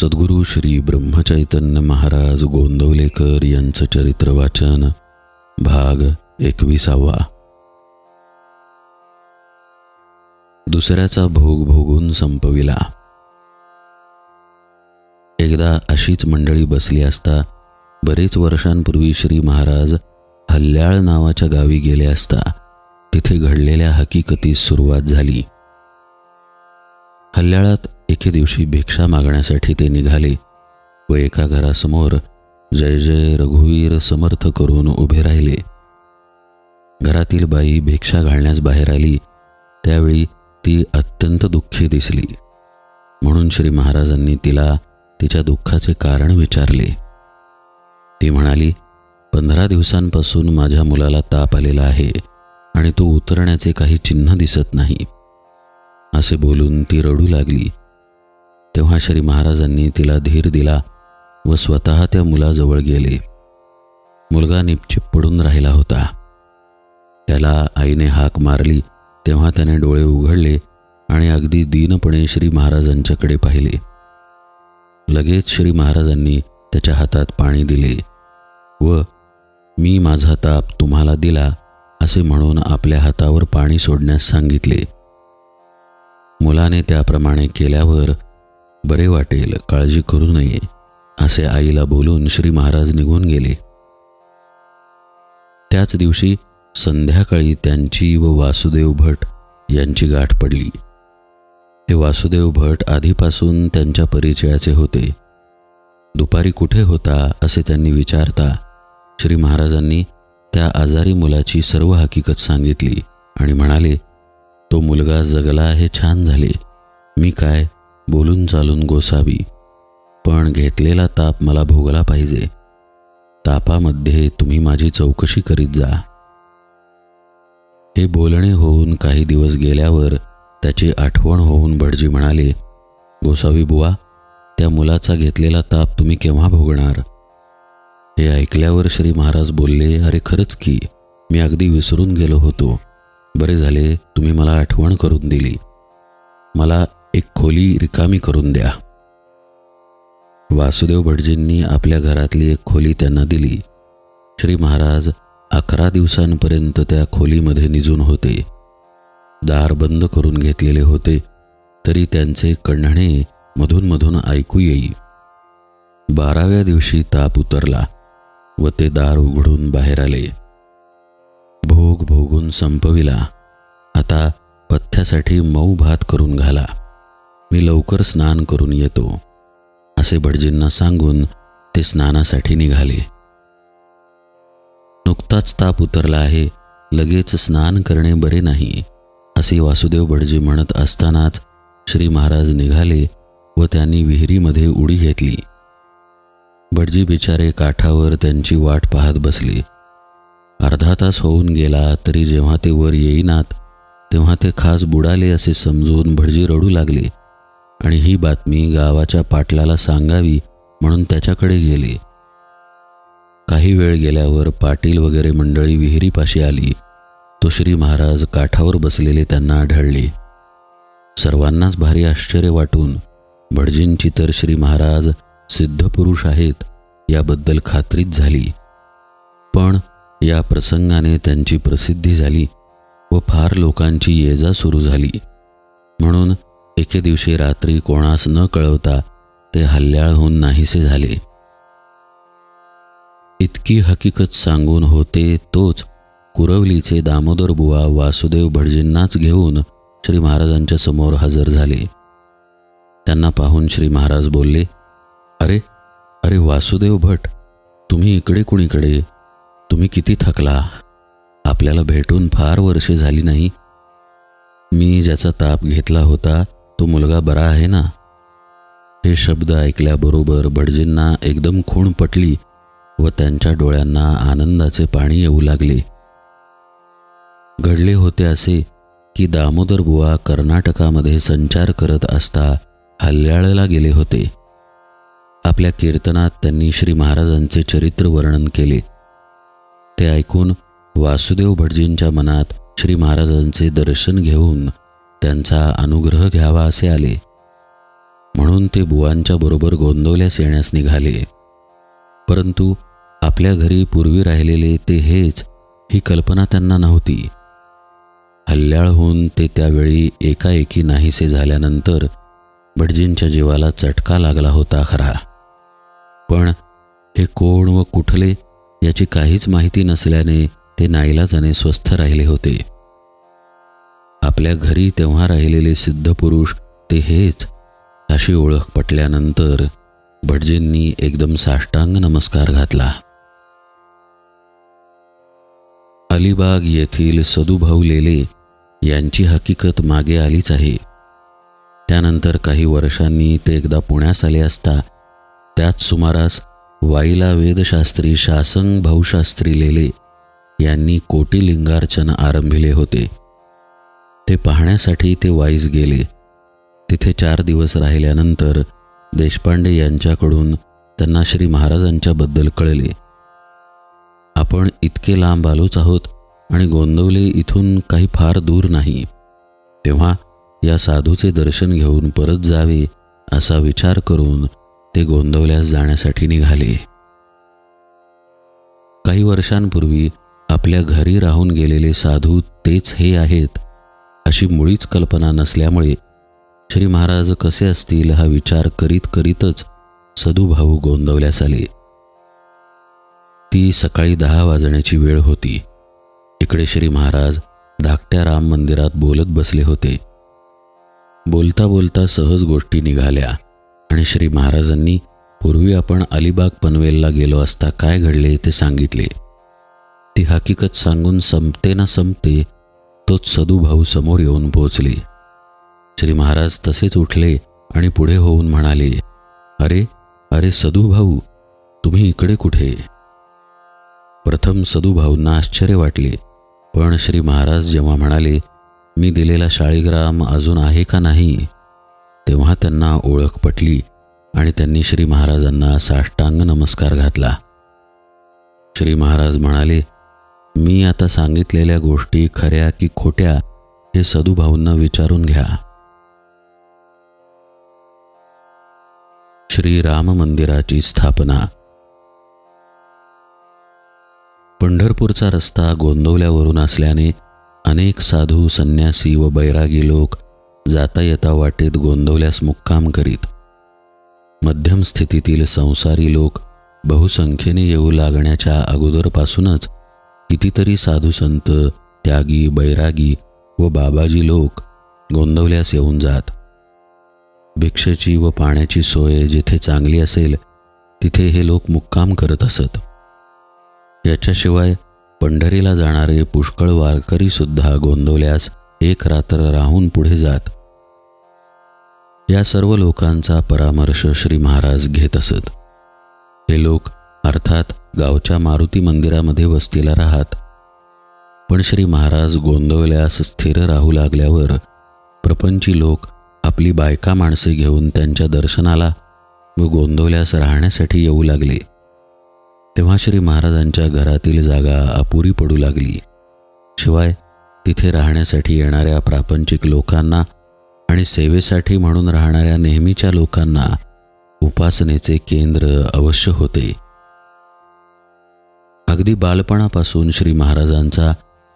सद्गुरू श्री ब्रह्मचैतन्य महाराज गोंदवलेकर यांचं चरित्र वाचन भाग एकविसावा. दुसऱ्याचा भोग भोगून संपविला. एकदा अशीच मंडळी बसली असता बरेच वर्षांपूर्वी श्री महाराज हल्ल्याळ नावाच्या गावी गेले असता तिथे घडलेल्या हकीकतीस सुरुवात झाली. हल्ल्याळात एके दिवशी भिक्षा मागण्यासाठी ते निघाले व एका घरासमोर जय जय रघुवीर समर्थ करून उभे राहिले. घरातील बाई भिक्षा घालण्यास बाहेर आली. त्यावेळी ती अत्यंत दुःखी दिसली. म्हणून श्री महाराजांनी तिला तिच्या दुःखाचे कारण विचारले. ती म्हणाली पंधरा दिवसांपासून माझ्या मुलाला ताप आलेला आहे आणि तो उतरण्याचे काही चिन्ह दिसत नाही. असे बोलून ती रडू लागली. तेव्हा श्री महाराजांनी तिला धीर दिला व स्वतः त्या मुलाजवळ गेले. मुलगा निपचिप पडून राहिला होता. त्याला आईने हाक मारली तेव्हा त्याने डोळे उघडले आणि अगदी दीनपणे श्री महाराजांच्याकडे पाहिले. लगेच श्री महाराजांनी त्याच्या हातात पाणी दिले व मी माझा ताप तुम्हाला दिला असे म्हणून आपल्या हातावर पाणी सोडण्यास सांगितले. मुलाने त्याप्रमाणे केल्यावर बरे वाटेल काळजी करू नये असे आईला बोलून श्री महाराज निघून गेले. त्याच दिवशी संध्याकाळी त्यांची व वासुदेव भट यांची गाठ पडली. हे वासुदेव भट आधीपासून त्यांच्या परिचयाचे होते. दुपारी कुठे होता असे त्यांनी विचारता श्री महाराजांनी त्या आजारी मुलाची सर्व हकीकत सांगितली आणि म्हणाले तो मुलगा जगला हे छान झाले. मी काय बोलून चालून गोसावी. पण घेतलेला ताप मला भोगला पाहिजे. तापामध्ये तुम्ही माझी चौकशी करीत जा. हे बोलणे होऊन काही दिवस गेल्यावर त्याची आठवण होऊन भटजी म्हणाले गोसावी बुवा त्या मुलाचा घेतलेला ताप तुम्ही केव्हा भोगणार? हे ऐकल्यावर श्री महाराज बोलले अरे खरंच की मी अगदी विसरून गेलो होतो. बरे झाले तुम्ही मला आठवण करून दिली. मला एक खोली रिकामी करून द्या. वासुदेव भटजींनी आपल्या घरातली एक खोली त्यांना दिली. श्री महाराज अकरा दिवसांपर्यंत त्या खोलीमध्ये निजून होते. दार बंद करून घेतलेले होते तरी त्यांचे कण्हणे मधून मधून ऐकू येई. बाराव्या दिवशी ताप उतरला व ते दार उघडून बाहेर आले. भोग भोगून संपविला. आता पथ्यासाठी मऊ भात करून घाला. मी लवकर स्नान करून येतो असे भटजींना सांगून ते स्नानासाठी निघाले. नुकताच ताप उतरला आहे लगेच स्नान करणे बरे नाही असे वासुदेव भटजी म्हणत असतानाच श्री महाराज निघाले व त्यांनी विहिरीमध्ये उडी घेतली. भटजी बिचारे काठावर त्यांची वाट पाहत बसले. अर्धा तास होऊन गेला तरी जेव्हा ते वर येईनात तेव्हा ते खास बुडाले असे समजून भटजी रडू लागले. आणि ही बातमी गावाच्या पाटलाला सांगावी म्हणून त्याच्याकडे गेले. काही वेळ गेल्यावर पाटील वगैरे मंडळी विहिरीपाशी आली. तो श्री महाराज काठावर बसलेले त्यांना आढळले. सर्वांनाच भारी आश्चर्य वाटून भटजींची तर श्री महाराज सिद्धपुरुष आहेत याबद्दल खात्रीच झाली. पण या प्रसंगाने त्यांची प्रसिद्धी झाली व फार लोकांची ये जा सुरू झाली. म्हणून एके दिवशी रात्री कोणास न कळवता ते हल्ल्याळहून नाहीसे झाले. इतकी हकीकत सांगून होते तोच कुरवलीचे दामोदर बुवा वासुदेव भटजींनाच घेऊन श्री महाराजांच्या समोर हजर झाले. त्यांना पाहून श्री महाराज बोलले अरे अरे वासुदेव भट तुम्ही इकडे कुणीकडे? तुम्ही किती थकला? आपल्याला भेटून फार वर्षे झाली नाही. मी ज्याचा ताप घेतला होता तो मुलगा बरा आहे ना? हे शब्द ऐकल्याबरोबर भटजींना एकदम खूण पटली व त्यांच्या डोळ्यांना आनंदाचे पाणी येऊ लागले. घडले होते असे की दामोदर बुवा कर्नाटकामध्ये संचार करत असता हल्ल्याळला गेले होते. आपल्या कीर्तनात त्यांनी श्री महाराजांचे चरित्र वर्णन केले. ते ऐकून वासुदेव भटजींच्या मनात श्री महाराजांचे दर्शन घेऊन त्यांचा अनुग्रह घ्यावा असे आले. म्हणून ते बुवांच्या बरोबर गोंदवल्यास येण्यास निघाले. परंतु आपल्या घरी पूर्वी राहिलेले ते हेच ही कल्पना त्यांना नव्हती. हल्ल्याळ होऊन ते त्यावेळी एकाएकी नाहीसे झाल्यानंतर भटजींच्या जीवाला चटका लागला होता खरा. पण हे कोण व कुठले याची काहीच माहिती नसल्याने ते नाईलाजाने स्वस्थ राहिले होते. आपल्या घरी तेव्हा राहिलेले सिद्ध पुरुष ते हेच अशी ओळख पटल्यानंतर भटजींनी एकदम साष्टांग नमस्कार घातला. अलिबाग येथील सदुभाऊ लेले यांची हकीकत मागे आलीच आहे. त्यानंतर काही वर्षांनी ते एकदा पुण्यास आले असता त्याच सुमारास वाईला वेदशास्त्री शासंग भाऊशास्त्री लेले यांनी कोटिलिंगार्चन आरंभिले होते. ते पाहण्यासाठी ते वाईस गेले. तिथे चार दिवस राहिल्यानंतर देशपांडे यांच्याकडून त्यांना श्री महाराजांच्याबद्दल कळले. आपण इतके लांब आलोच आहोत आणि गोंदवले इथून काही फार दूर नाही. तेव्हा या साधूचे दर्शन घेऊन परत जावे असा विचार करून ते गोंदवल्यास जाण्यासाठी निघाले. काही वर्षांपूर्वी आपल्या घरी राहून गेलेले साधू तेच हे आहेत. अशी मुळीच कल्पना नसल्यामुळे श्री महाराज कसे असतील हा विचार करीत करीतच सदुभाऊ गोंदवल्यास आले. ती सकाळी दहा वाजण्याची वेळ होती. इकडे श्री महाराज धाकट्या राम मंदिरात बोलत बसले होते. बोलता बोलता सहज गोष्टी निघाल्या आणि श्री महाराजांनी पूर्वी आपण अलिबाग पनवेलला गेलो असता काय घडले ते सांगितले. ती हकीकत सांगून संपते ना संपते तोच सदुभाऊ समोर येऊन पोचले श्री महाराज तसेच उठले आणि पुढे होऊन म्हणाले अरे अरे सदुभाऊ तुम्ही इकडे कुठे? प्रथम सदुभाऊंना आश्चर्य वाटले पण श्री महाराज जेव्हा म्हणाले मी दिलेला शाळीग्राम अजून आहे का नाही? तेव्हा त्यांना ओळख पटली आणि त्यांनी श्री महाराजांना साष्टांग नमस्कार घातला. श्री महाराज म्हणाले मी आता सांगितलेल्या गोष्टी खऱ्या की खोट्या हे सदुभाऊंना विचारून घ्या. श्री राम मंदिराची स्थापना. पंढरपूरचा रस्ता गोंदवल्यावरून असल्याने अनेक साधू संन्यासी व बैरागी लोक जाता येता वाटेत गोंदवल्यास मुक्काम करीत. मध्यम स्थितीतील संसारी लोक बहुसंख्येने येऊ लागण्याच्या अगोदरपासूनच कितीतरी साधुसंत त्यागी बैरागी व बाबाजी लोक गोंदवल्यास येऊन जात. भिक्षेची व पाण्याची सोय जिथे चांगली असेल तिथे हे लोक मुक्काम करत असत. याच्याशिवाय पंढरीला जाणारे पुष्कळ वारकरी सुद्धा गोंदवल्यास एक रात्र राहून पुढे जात. या सर्व लोकांचा परामर्श श्री महाराज घेत असत. हे लोक अर्थात गावच्या मारुती मंदिरामध्ये वस्तीला राहत. पण श्री महाराज गोंदवल्यास स्थिर राहू लागल्यावर प्रपंची लोक आपली बायका माणसे घेऊन त्यांच्या दर्शनाला व गोंदवल्यास राहण्यासाठी येऊ लागले. तेव्हा श्री महाराजांच्या घरातील जागा अपुरी पडू लागली. शिवाय तिथे राहण्यासाठी येणाऱ्या प्रापंचिक लोकांना आणि सेवेसाठी म्हणून राहणाऱ्या नेहमीच्या लोकांना उपासनेचे केंद्र अवश्य होते. अगदी बालपणापासून श्री महाराजांचा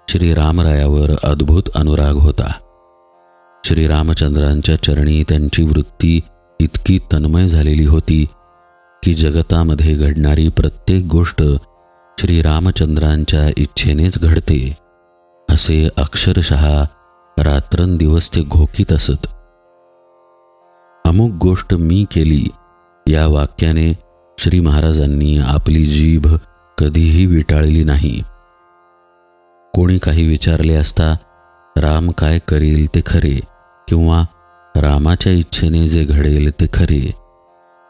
श्री रामरायावर अद्भुत अनुराग होता. श्री रामचंद्रांच्या चरणी त्यांची वृत्ती इतकी तन्मय झालेली होती की जगतामध्ये घडणारी प्रत्येक गोष्ट श्री रामचंद्रांच्या इच्छेनेच घडते असे अक्षरशः रात्रंदिवस ते घोकीत असत. अमुक गोष्ट मी केली या वाक्याने श्री महाराजांनी आपली जीभ कधीही विटाळली नाही. कोणी काही विचारले असता राम काय करील ते खरे किंवा रामाच्या इच्छेने जे घडेल ते खरे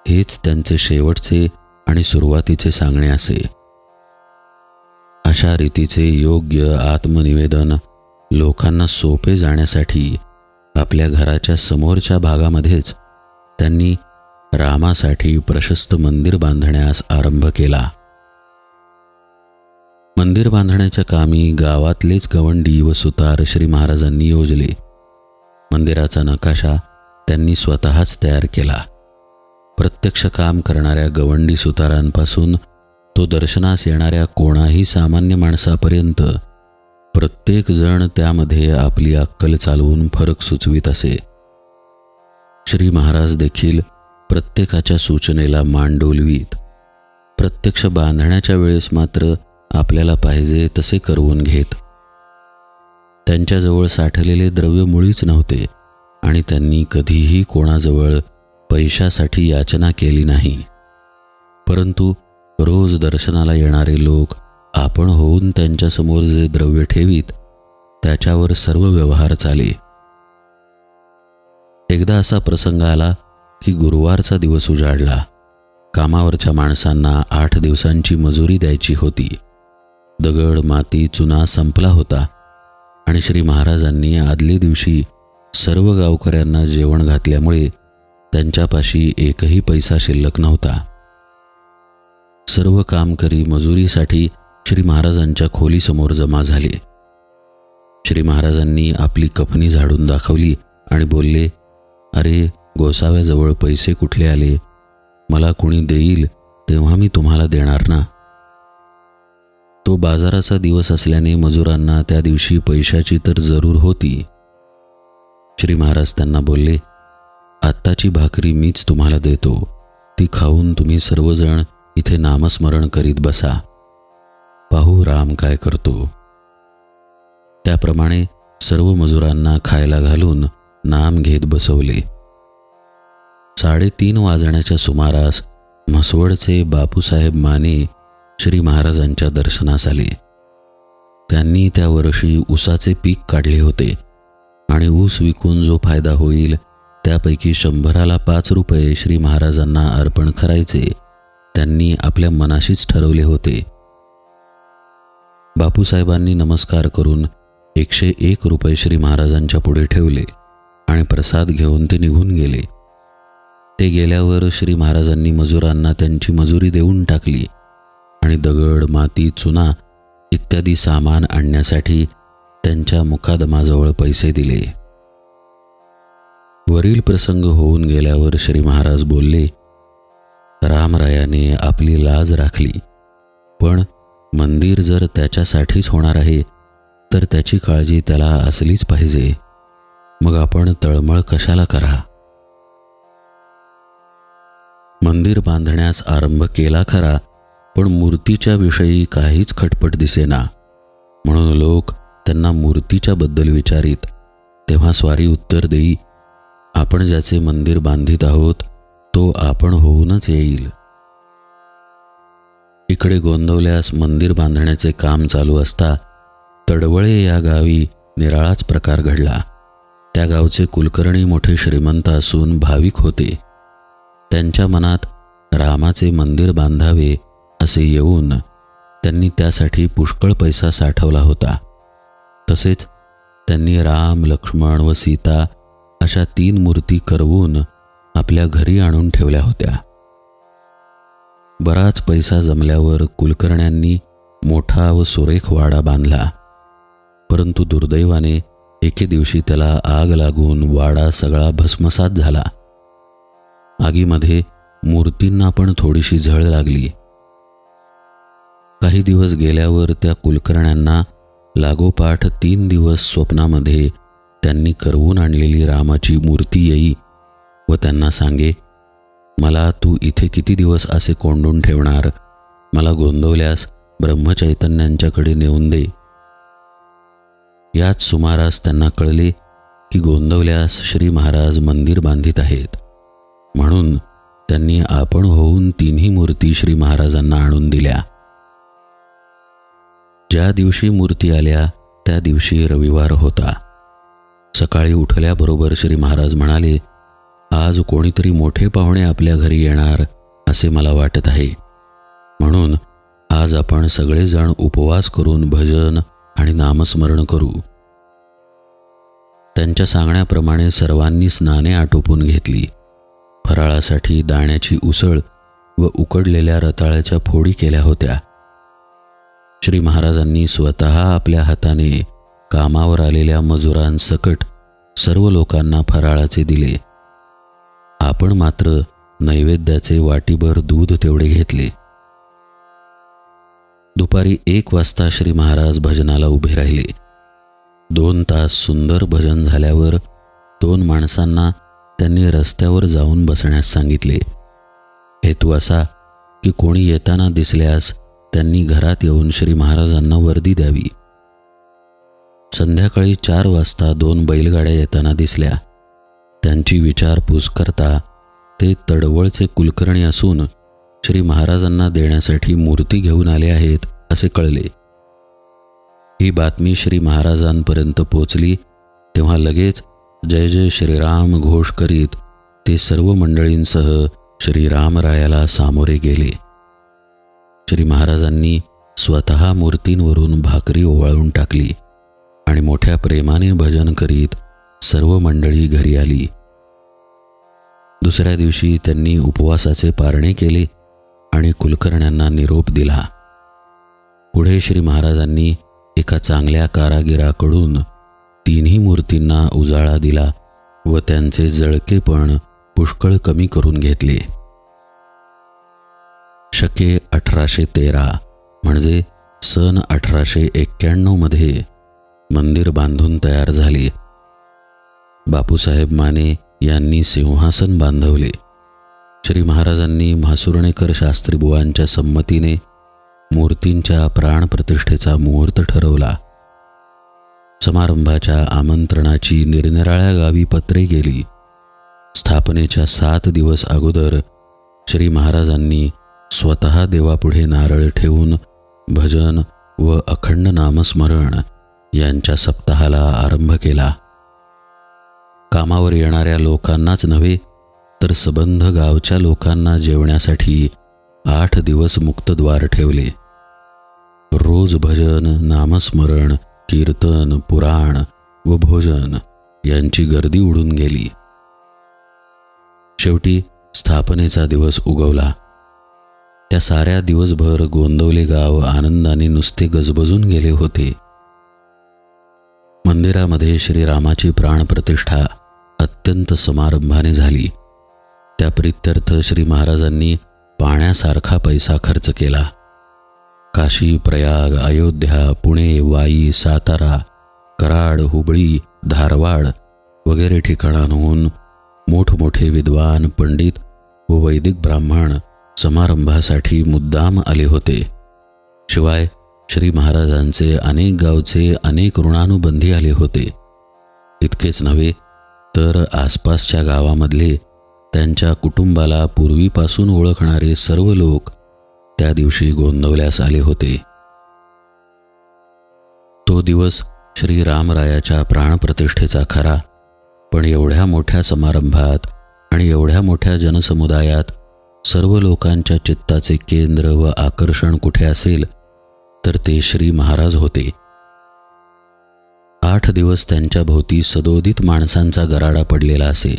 हेच त्यांचे शेवटचे आणि सुरुवातीचे सांगणे असे. अशा रीतीचे योग्य आत्मनिवेदन लोकांना सोपे जाण्यासाठी आपल्या घराच्या समोरच्या भागामध्येच त्यांनी रामासाठी प्रशस्त मंदिर बांधण्यास आरंभ केला. मंदिर बांधण्याच्या कामी गावातलेच गवंडी व सुतार श्री महाराजांनी योजले. मंदिराचा नकाशा त्यांनी स्वतःच तयार केला. प्रत्यक्ष काम करणाऱ्या गवंडी सुतारांपासून तो दर्शनास येणाऱ्या कोणाही सामान्य माणसापर्यंत प्रत्येक जण त्यामध्ये आपली अक्कल चालवून फरक सुचवित असे. श्री महाराज देखील प्रत्येकाच्या सूचनेला मान डोलवीत प्रत्यक्ष बांधण्याच्या वेळेस मात्र आपल्याला पाहिजे तसे करवून घेत. त्यांच्याजवळ साठलेले द्रव्य मुळीच नव्हते आणि त्यांनी कधीही कोणाजवळ पैशासाठी याचना केली नाही. परंतु रोज दर्शनाला येणारे लोक आपण होऊन त्यांच्यासमोर जे द्रव्य ठेवीत त्याच्यावर सर्व व्यवहार चाले. एकदा असा प्रसंग आला की गुरुवारचा दिवस उजाडला. कामावरच्या माणसांना आठ दिवसांची मजुरी द्यायची होती. दगड माती चुना संपला होता आणि श्री महाराजांनी आदल्या दिवशी सर्व गावकऱ्यांना जेवण घातल्यामुळे त्यांच्यापाशी एकही पैसा शिल्लक नव्हता. सर्व कामकरी मजुरीसाठी श्री महाराजांच्या खोलीसमोर जमा झाले. श्री महाराजांनी आपली कफनी झाडून दाखवली आणि बोलले अरे गोसाव्याजवळ पैसे कुठले आले? मला कुणी देईल तेव्हा मी तुम्हाला देणार ना. तो बाजाराचा दिवस असल्याने मजुरांना त्या दिवशी पैशाची तर जरूर होती. श्री महाराज त्यांना बोलले आत्ताची भाकरी मीच तुम्हाला देतो. ती खाऊन तुम्ही सर्वजण इथे नामस्मरण करीत बसा. पाहू राम काय करतो. त्याप्रमाणे सर्व मजुरांना खायला घालून नाम घेत बसवले. साडेतीन वाजण्याच्या सुमारास म्हसवडचे बापूसाहेब माने श्री महाराजांच्या दर्शनास आले. त्यांनी त्या वर्षी ऊसाचे पीक काढले होते आणि ऊस विकून जो फायदा होईल त्यापैकी शंभराला पाच रुपये श्री महाराजांना अर्पण करायचे त्यांनी आपल्या मनाशीच ठरवले होते. बापूसाहेबांनी नमस्कार करून एकशे एक रुपये श्री महाराजांच्या पुढे ठेवले आणि प्रसाद घेऊन ते निघून गेले. ते गेल्यावर श्री महाराजांनी मजुरांना त्यांची मजुरी देऊन टाकली. आणि दगड माती चुना इत्यादी सामान आणण्यासाठी त्यांच्या मुखादमाजवळ पैसे दिले. वरील प्रसंग होऊन गेल्यावर श्री महाराज बोलले रामरायाने आपली लाज राखली पण मंदिर जर त्याच्यासाठीच होणार आहे तर त्याची काळजी त्याला असलीच पाहिजे. मग आपण तळमळ कशाला करा? मंदिर बांधण्यास आरंभ केला खरा पण मूर्तीच्या विषयी काहीच खटपट दिसेना. म्हणून लोक त्यांना मूर्तीच्या बद्दल विचारीत. तेव्हा स्वारी उत्तर देई आपण ज्याचे मंदिर बांधित आहोत तो आपण होऊनच येईल. इकडे गोंदवल्यास मंदिर बांधण्याचे काम चालू असता तडवळे या गावी निराळाच प्रकार घडला. त्या गावचे कुलकर्णी मोठे श्रीमंत असून भाविक होते. त्यांच्या मनात रामाचे मंदिर बांधावे असे येऊन त्यांनी त्यासाठी पुष्कळ पैसा साठवला होता. तसेच त्यांनी राम लक्ष्मण व सीता अशा तीन मूर्ती करवून आपल्या घरी आणून ठेवल्या होत्या. बराच पैसा जमल्यावर कुलकर्ण्यांनी मोठा व सुरेख वाडा बांधला. परंतु दुर्दैवाने एके दिवशी त्याला आग लागून वाडा सगळा भस्मसात झाला. आगीमध्ये मूर्तींना पण थोडीशी झळ लागली. काही दिवस गेल्यावर त्या कुलकर्ण्यांना लागोपाठ तीन दिवस स्वप्नामध्ये त्यांनी करवून आणलेली रामाची मूर्ती येई व त्यांना सांगे मला तू इथे किती दिवस असे कोंडून ठेवणार? मला गोंदवल्यास ब्रह्मचैतन्यांच्याकडे नेऊन दे. याच सुमारास त्यांना कळले की गोंदवल्यास श्री महाराज मंदिर बांधित आहेत. म्हणून त्यांनी आपण होऊन तिन्ही मूर्ती श्री महाराजांना आणून दिल्या. ज्या दिवशी मूर्ती आल्या त्या दिवशी रविवार होता. सकाळी उठल्याबरोबर श्री महाराज म्हणाले आज कोणीतरी मोठे पाहुणे आपल्या घरी येणार असे मला वाटत आहे. म्हणून आज आपण सगळेजण उपवास करून भजन आणि नामस्मरण करू. त्यांच्या सांगण्याप्रमाणे सर्वांनी स्नाने आटोपून घेतली. फराळासाठी दाण्याची उसळ व उकडलेल्या रताळ्याच्या फोडी केल्या होत्या. श्री महाराजांनी स्वतः आपल्या हाताने कामावर आलेल्या मजुरांसकट सर्व लोकांना फराळाचे दिले. आपण मात्र नैवेद्याचे वाटीभर दूध तेवढे घेतले. दुपारी एक वाजता श्री महाराज भजनाला उभे राहिले. दोन तास सुंदर भजन झाल्यावर दोन माणसांना त्यांनी रस्त्यावर जाऊन बसण्यास सांगितले. हेतू असा की कोणी येताना दिसल्यास त्यांनी घरात येऊन श्री महाराजांना वर्दी द्यावी. संध्याकाळी चार वाजता दोन बैलगाड्या येताना दिसल्या. त्यांची विचारपूस करता ते तडवळचे कुलकर्णी असून श्री महाराजांना देण्यासाठी मूर्ती घेऊन आले आहेत असे कळले. ही बातमी श्री महाराजांपर्यंत पोचली तेव्हा लगेच जय जय श्रीराम घोष करीत ते सर्व मंडळींसह श्रीरामरायाला सामोरे गेले. श्री महाराजांनी स्वतः मूर्तींवरून भाकरी ओवाळून टाकली आणि मोठ्या प्रेमाने भजन करीत सर्व मंडळी घरी आली. दुसऱ्या दिवशी त्यांनी उपवासाचे पारणे केले आणि कुलकर्ण्यांना निरोप दिला. पुढे श्री महाराजांनी एका चांगल्या कारागिराकडून तिन्ही मूर्तींना उजाळा दिला व त्यांचे जळकेपण पुष्कळ कमी करून घेतले. शके अठराशे तेरा म्हणजे सन अठराशे एक्क्याण्णवमध्ये मंदिर बांधून तयार झाले. बापूसाहेब माने यांनी सिंहासन बांधवले. श्री महाराजांनी म्हासुर्णेकर शास्त्रीबुवांच्या संमतीने मूर्तींच्या प्राणप्रतिष्ठेचा मुहूर्त ठरवला. समारंभाच्या आमंत्रणाची निरनिराळ्या गावी पत्रे गेली. स्थापनेच्या सात दिवस अगोदर श्री महाराजांनी स्वतः देवापुढे नारळ ठेवून भजन व अखंड नामस्मरण यांच्या सप्ताहाला आरंभ केला. कामावर येणाऱ्या लोकांनाच नव्हे तर सबंध गावच्या लोकांना जेवण्यासाठी आठ दिवस मुक्तद्वार ठेवले. रोज भजन नामस्मरण कीर्तन पुराण व भोजन यांची गर्दी उडून गेली. शेवटी स्थापनेचा दिवस उगवला. त्या साऱ्या दिवसभर गोंदवले गाव आनंदाने नुसते गजबजून गेले होते. मंदिरामध्ये श्रीरामाची प्राणप्रतिष्ठा अत्यंत समारंभाने झाली. त्या प्रित्यर्थ श्री महाराजांनी पाण्यासारखा पैसा खर्च केला. काशी प्रयाग अयोध्या पुणे वाई सातारा कराड हुबळी धारवाड वगैरे ठिकाणांहून मोठमोठे विद्वान पंडित व वैदिक ब्राह्मण समारंभासाठी मुद्दाम आले होते. शिवाय श्री महाराजांचे अनेक गावचे अनेक ऋणानुबंधी आले होते. इतकेच नव्हे तर आसपासच्या गावामधले त्यांच्या कुटुंबाला पूर्वीपासून ओळखणारे सर्व लोक त्या दिवशी गोंदवल्यास आले होते. तो दिवस श्री रामरायाच्या प्राणप्रतिष्ठेचा खरा पण एवढ्या मोठ्या समारंभात आणि एवढ्या मोठ्या जनसमुदायात सर्व लोकांच्या चित्ताचे केंद्र व आकर्षण कुठे असेल तर ते श्री महाराज होते. आठ दिवस त्यांच्या भोवती सदोदित माणसांचा गराडा पडलेला असे.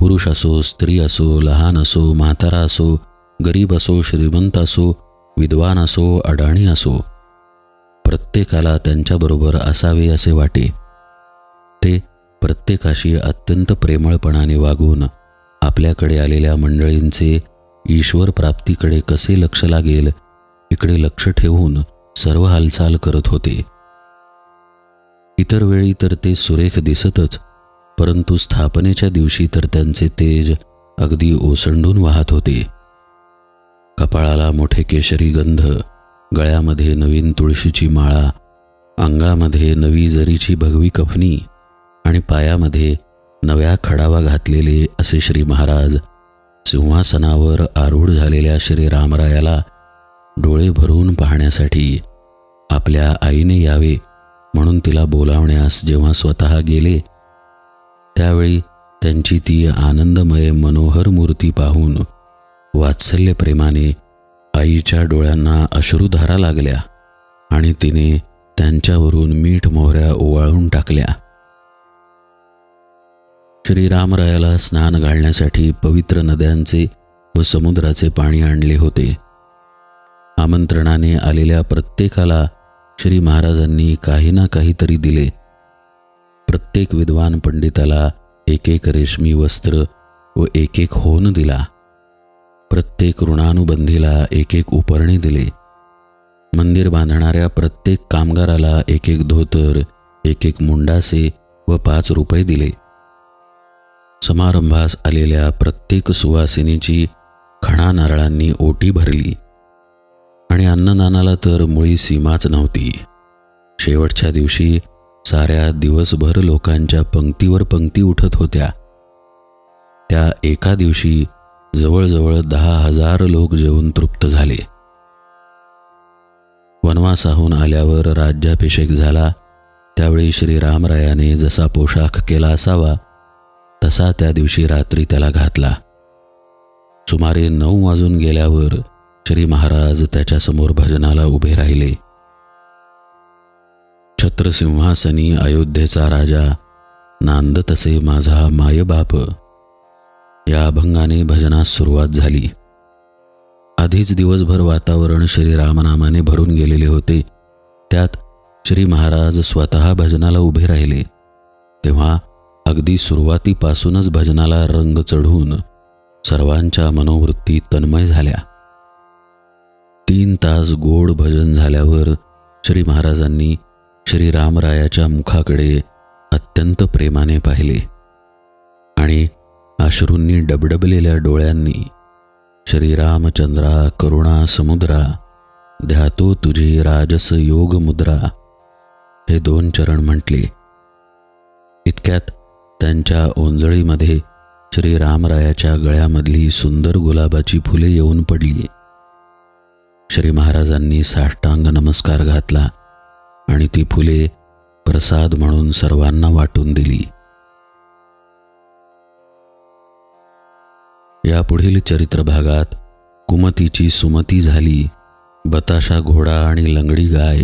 पुरुष असो स्त्री असो लहान असो म्हातारा असो गरीब असो श्रीमंत असो विद्वान असो अडाणी असो. प्रत्येकाला त्यांच्याबरोबर असावे असे वाटे. ते प्रत्येकाशी अत्यंत प्रेमळपणाने वागून आपल्याकडे आलेल्या मंडळींचे ईश्वर प्राप्तीकडे कसे लक्ष लागेल इकडे लक्ष ठेवून सर्व हालचाल करत होते. इतर वेळी तर ते सुरेख दिसतच परंतु स्थापनेच्या दिवशी तर त्यांचे तेज अगदी ओसंडून वाहत होते. कपाळाला मोठे केशरी गंध गळ्यामध्ये नवीन तुळशीची माळा अंगामध्ये नवी जरीची भगवी कफनी आणि पायामध्ये नव्या खडावा घातलेले असे श्री महाराज सिंहासनावर आरूढ झालेल्या श्री रामरायाला डोळे भरून पाहण्यासाठी आपल्या आईने यावे म्हणून तिला बोलावण्यास जेव्हा स्वतः गेले त्यावेळी त्यांची ती आनंदमय मनोहर मूर्ती पाहून वात्सल्य प्रेमाने आईच्या डोळ्यांना अश्रुधारा लागल्या आणि तिने त्यांच्यावरून मीठ मोहऱ्या ओवाळून टाकल्या. श्रीरामरायाला स्नान घालण्यासाठी पवित्र नद्यांचे व समुद्राचे पाणी आणले होते. आमंत्रणाने आलेल्या प्रत्येकाला श्री महाराजांनी काही ना काहीतरी दिले. प्रत्येक विद्वान पंडिताला एक एक रेशमी वस्त्र व एक एक होन दिला. प्रत्येक ऋणानुबंधीला एक एक उपरणे दिले. मंदिर बांधणाऱ्या प्रत्येक कामगाराला एक एक धोतर एक एक मुंडासे व पाच रुपये दिले. समारंभास आलेल्या प्रत्येक सुवासिनीची खणा नारळांनी ओटी भरली. आणि अन्नदानाला तर मुळी सीमाच नव्हती. शेवटच्या दिवशी साऱ्या दिवसभर लोकांच्या पंक्तीवर पंक्ती उठत होत्या. त्या एका दिवशी जवळजवळ दहा हजार लोक जेवून तृप्त झाले. वनवासाहून आल्यावर राज्याभिषेक झाला. त्यावेळी श्रीरामरायाने जसा पोशाख केला असावा तसा त्या दिवशी रात्री त्याला घातला. सुमारे नऊ वाजून गेल्यावर श्री महाराज त्याच्यासमोर भजनाला उभे राहिले. छत्रसिंहासनी अयोध्येचा राजा नांद तसे माझा मायबाप या अभंगाने भजनास सुरुवात झाली. आधीच दिवसभर वातावरण श्रीरामनामाने भरून गेलेले होते. त्यात श्री महाराज स्वतः भजनाला उभे राहिले. तेव्हा अगदी सुरुवातीपासूनच भजनाला रंग चढून सर्वांच्या मनोवृत्ती तन्मय झाल्या. तीन तास गोड भजन झाल्यावर श्री महाराजांनी श्रीरामरायाच्या मुखाकडे अत्यंत प्रेमाने पाहिले आणि अश्रूंनी डबडबलेल्या डोळ्यांनी श्रीरामचंद्रा करुणा समुद्रा ध्यातो तुझी राजस योग मुद्रा हे दोन चरण म्हटले. इतक्यात त्यांच्या ओंजळीमध्ये श्रीरामरायाच्या गळ्यामधली सुंदर गुलाबाची फुले येऊन पडली श्री महाराजांनी साष्टांग नमस्कार घातला आणि ती फुले प्रसाद म्हणून सर्वांना वाटून दिली. यापुढील चरित्र भागात कुमतीची सुमती झाली. बताशा घोडा आणि लंगडी गाय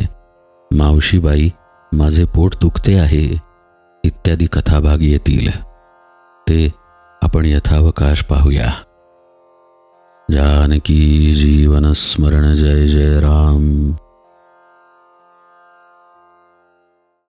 मावशीबाई माझे पोट दुखते आहे. इत्यादी कथाभाग येतील. ते आपण यथावकाश पाहूया. जानकी जीवनस्मरण जय जय राम.